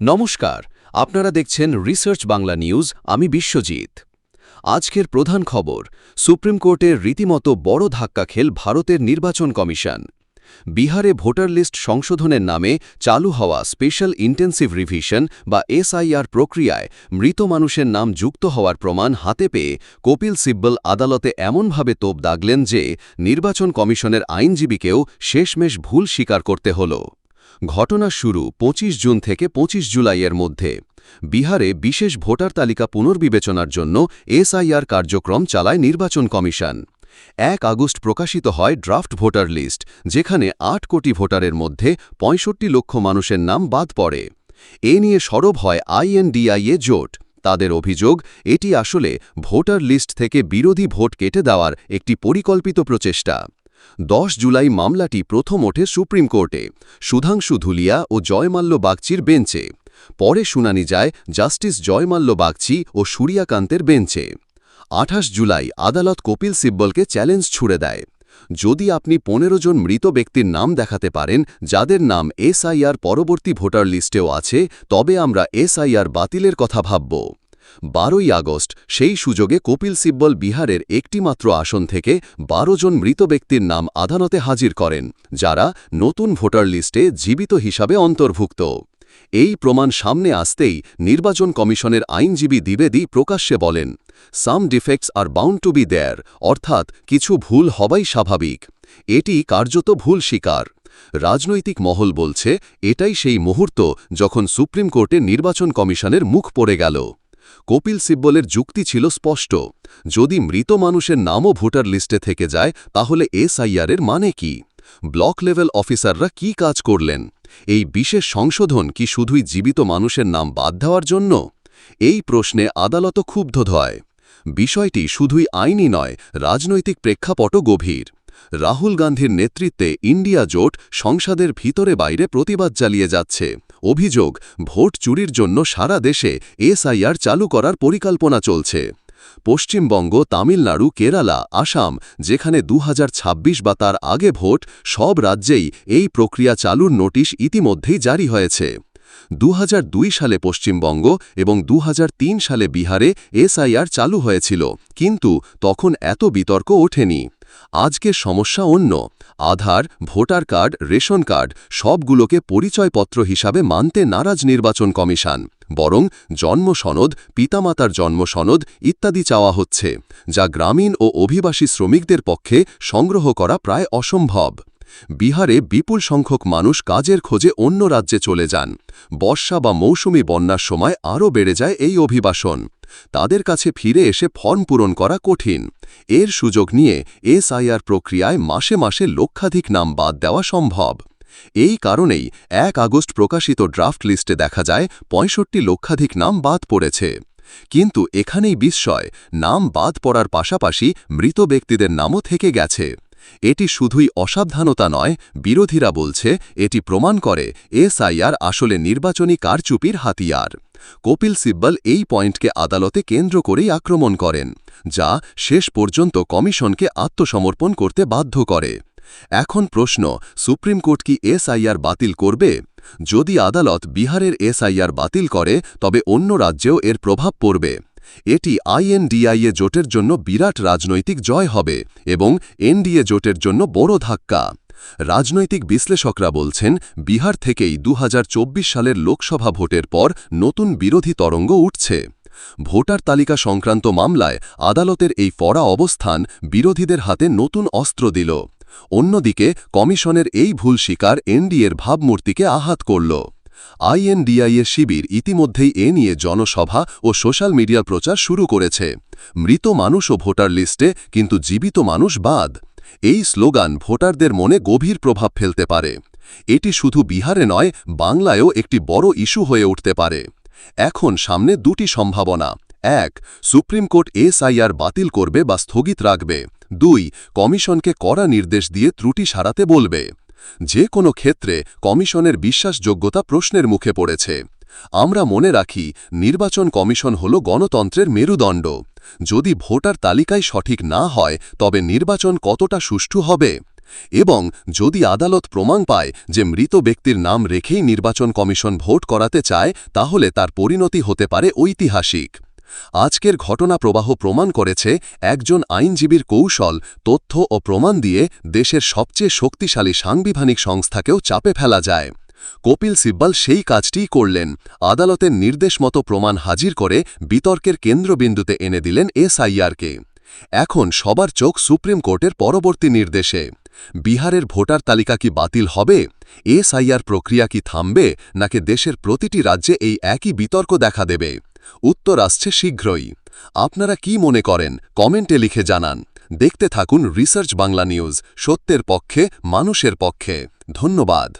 নমস্কার, আপনারা দেখছেন রিসার্চ বাংলা নিউজ আমি বিশ্বজিৎ। আজকের প্রধান খবর সুপ্রিম কোর্টের রীতিমতো বড় ধাক্কা খেল ভারতের নির্বাচন কমিশন। বিহারে ভোটার লিস্ট সংশোধনের নামে চালু হওয়া স্পেশাল ইন্টেন্সিভ রিভিশন বা এসআইআর প্রক্রিয়ায় মৃত মানুষের নাম যুক্ত হওয়ার প্রমাণ হাতে পেয়ে কপিল সিব্বল আদালতে এমনভাবে তোপ দাগলেন যে, নির্বাচন কমিশনের আইনজীবীকেও শেষমেশ ভুল স্বীকার করতে হলো। ঘটনা শুরু ২৫ জুন থেকে ২৫ জুলাইয়ের মধ্যে। বিহারে বিশেষ ভোটার তালিকা পুনর্বিবেচনার জন্য এসআইআর কার্যক্রম চালায় নির্বাচন কমিশন। এক আগস্ট প্রকাশিত হয় ড্রাফট ভোটার লিস্ট, যেখানে আট কোটি ভোটারের মধ্যে ৬৫ লক্ষ মানুষের নাম বাদ পড়ে। এ নিয়ে সরব হয় আইএনডিআইএ জোট। তাদের অভিযোগ, এটি আসলে ভোটার লিস্ট থেকে বিরোধী ভোট কেটে দেওয়ার একটি পরিকল্পিত প্রচেষ্টা। দশ জুলাই মামলাটি প্রথম ওঠে সুপ্রিম কোর্টে। সুধাংশু ধুলিয়া ও জয়মাল্য বাগচির বেঞ্চে। পরে শুনানি যায় জাস্টিস জয়মাল্য বাগচি ও সূর্যাকান্তের বেঞ্চে। আঠাশ জুলাই আদালত কপিল সিব্বলকে চ্যালেঞ্জ ছুড়ে দেয়। যদি আপনি পনেরো জন মৃত ব্যক্তির নাম দেখাতে পারেন, যাদের নাম এসআইআর পরবর্তী ভোটার লিস্টেও আছে, তবে আমরা এসআইআর বাতিলের কথা ভাবব। বারোই আগস্ট সেই সুযোগে কপিল সিব্বল বিহারের একটিমাত্র আসন থেকে বারো জন মৃত ব্যক্তির নাম আদালতে হাজির করেন, যারা নতুন ভোটার লিস্টে জীবিত হিসাবে অন্তর্ভুক্ত। এই প্রমাণ সামনে আসতেই নির্বাচন কমিশনের আইনজীবী দ্বিবেদী প্রকাশ্যে বলেন, some defects are bound to be there, অর্থাৎ কিছু ভুল হবাই স্বাভাবিক। এটি কার্যত ভুল শিকার রাজনৈতিক মহল বলছে, এটাই সেই মুহূর্ত যখন সুপ্রিম কোর্টে নির্বাচন কমিশনের মুখ পড়ে গেল। কপিল সিব্বলের যুক্তি ছিল স্পষ্ট। যদি মৃত মানুষের নামও ভোটার লিস্টে থেকে যায়, তাহলে এসআইআরের মানে কি? ব্লক লেভেল অফিসাররা কি কাজ করলেন? এই বিশেষ সংশোধন কি শুধুই জীবিত মানুষের নাম বাদ দেওয়ার জন্য? এই প্রশ্নে আদালত ক্ষুব্ধ ধয় বিষয়টি শুধুই আইনি নয়, রাজনৈতিক প্রেক্ষাপটও গভীর। রাহুল গান্ধীর নেতৃত্বে ইন্ডিয়া জোট সংসদের ভিতরে বাইরে প্রতিবাদ চালিয়ে যাচ্ছে। অভিযোগ, ভোট চুরির জন্য সারা দেশে এসআইআর চালু করার পরিকল্পনা চলছে। পশ্চিমবঙ্গ, তামিলনাড়ু, কেরালা, আসাম, যেখানে দু হাজার ছাব্বিশ বা তার আগে ভোট, সব রাজ্যেই এই প্রক্রিয়া চালুর নোটিশ ইতিমধ্যেই জারি হয়েছে। দু হাজার দুই সালে পশ্চিমবঙ্গ এবং দু হাজার তিন সালে বিহারে এসআইআর চালু হয়েছিল, কিন্তু তখন এত বিতর্ক ওঠেনি। আজকের সমস্যা অন্য। Aadhaar, voter card, ration card সবগুলোকে পরিচয়পত্র হিসাবে মানতে নারাজ নির্বাচন কমিশন। বরং জন্ম সনদ পিতামাতার জন্ম সনদ ইত্যাদি চাওয়া হচ্ছে, যা গ্রামীণ ও অভিবাসী শ্রমিকদের পক্ষে সংগ্রহ করা প্রায় অসম্ভব। বিহারে বিপুল সংখ্যক মানুষ কাজের খোঁজে অন্য রাজ্যে চলে যান। বর্ষা বা মৌসুমি বন্যার সময় আরও বেড়ে যায় এই অভিবাসন। তাদের কাছে ফিরে এসে ফর্ম পূরণ করা কঠিন। এর সুযোগ নিয়ে এসআইআর প্রক্রিয়ায় মাসে মাসে লক্ষাধিক নাম বাদ দেওয়া সম্ভব। এই কারণেই এক আগস্ট প্রকাশিত ড্রাফট লিস্টে দেখা যায়, পঁয়ষট্টি লক্ষাধিক নাম বাদ পড়েছে। কিন্তু এখানেই বিস্ময়, নাম বাদ পড়ার পাশাপাশি মৃত ব্যক্তিদের নামও থেকে গেছে। এটি শুধুই অসাবধানতা নয়, বিরোধীরা বলছে, এটি প্রমাণ করে এসআইআর আসলে নির্বাচনী কারচুপির হাতিয়ার। কপিল সিব্বল এই পয়েন্টকে আদালতে কেন্দ্র করেই আক্রমণ করেন, যা শেষ পর্যন্ত কমিশনকে আত্মসমর্পণ করতে বাধ্য করে। এখন প্রশ্ন, সুপ্রিম কোর্ট কি এসআইআর বাতিল করবে? যদি আদালত বিহারের এসআইআর বাতিল করে, তবে অন্য রাজ্যেও এর প্রভাব পড়বে। এটি আইএনডিআইএ জোটের জন্য বিরাট রাজনৈতিক জয় হবে এবং এনডিএ জোটের জন্য বড় ধাক্কা। রাজনৈতিক বিশ্লেষকরা বলছেন, বিহার থেকেই দু হাজার চব্বিশ সালের লোকসভা ভোটের পর নতুন বিরোধী তরঙ্গ উঠছে। ভোটার তালিকা সংক্রান্ত মামলায় আদালতের এই ফড়া অবস্থান বিরোধীদের হাতে নতুন অস্ত্র দিল। অন্যদিকে, কমিশনের এই ভুল শিকার এনডিএর ভাবমূর্তিকে আহাত করল। আইএনডিআইএ শিবির ইতিমধ্যেই এ নিয়ে জনসভা ও সোশ্যাল মিডিয়ার প্রচার শুরু করেছে। মৃত মানুষ ও ভোটার লিস্টে কিন্তু জীবিত মানুষ বাদ। এই স্লোগান ভোটারদের মনে গভীর প্রভাব ফেলতে পারে। এটি শুধু বিহারে নয়, বাংলায়ও একটি বড় ইস্যু হয়ে উঠতে পারে। এখন সামনে দুটি সম্ভাবনা। এক, সুপ্রিম কোর্ট এসআইআর বাতিল করবে বা স্থগিত রাখবে। দুই, কমিশনকে কড়া নির্দেশ দিয়ে ত্রুটি সারাতে বলবে। যে কোনো ক্ষেত্রে কমিশনের বিশ্বাসযোগ্যতা প্রশ্নের মুখে পড়েছে। আমরা মনে রাখি, নির্বাচন কমিশন হল গণতন্ত্রের মেরুদণ্ড। যদি ভোটার তালিকায় সঠিক না হয়, তবে নির্বাচন কতটা সুষ্ঠু হবে? এবং যদি আদালত প্রমাণ পায় যে মৃত ব্যক্তির নাম রেখেই নির্বাচন কমিশন ভোট করাতে চায়, তাহলে তার পরিণতি হতে পারে ঐতিহাসিক। আজকের ঘটনা প্রবাহ প্রমাণ করেছে একজন আইনজীবীর কৌশল, তথ্য ও প্রমাণ দিয়ে দেশের সবচেয়ে শক্তিশালী সাংবিধানিক সংস্থাকেও চাপে ফেলা যায়। কপিল সিব্বাল সেই কাজটিই করলেন। আদালতের নির্দেশ মতো প্রমাণ হাজির করে বিতর্কের কেন্দ্রবিন্দুতে এনে দিলেন এসআইআরকে। এখন সবার চোখ সুপ্রিম কোর্টের পরবর্তী নির্দেশে। বিহারের ভোটার তালিকা কি বাতিল হবে? এসআইআর প্রক্রিয়া কি থামবে? নাকি দেশের প্রতিটি রাজ্যে এই একই বিতর্ক দেখা দেবে? উত্তর আসছে শীঘ্রই। আপনারা কি মনে করেন? কমেন্টে লিখে জানান। দেখতে থাকুন রিসার্চ বাংলা নিউজ, সত্যের পক্ষে, মানুষের পক্ষে। ধন্যবাদ।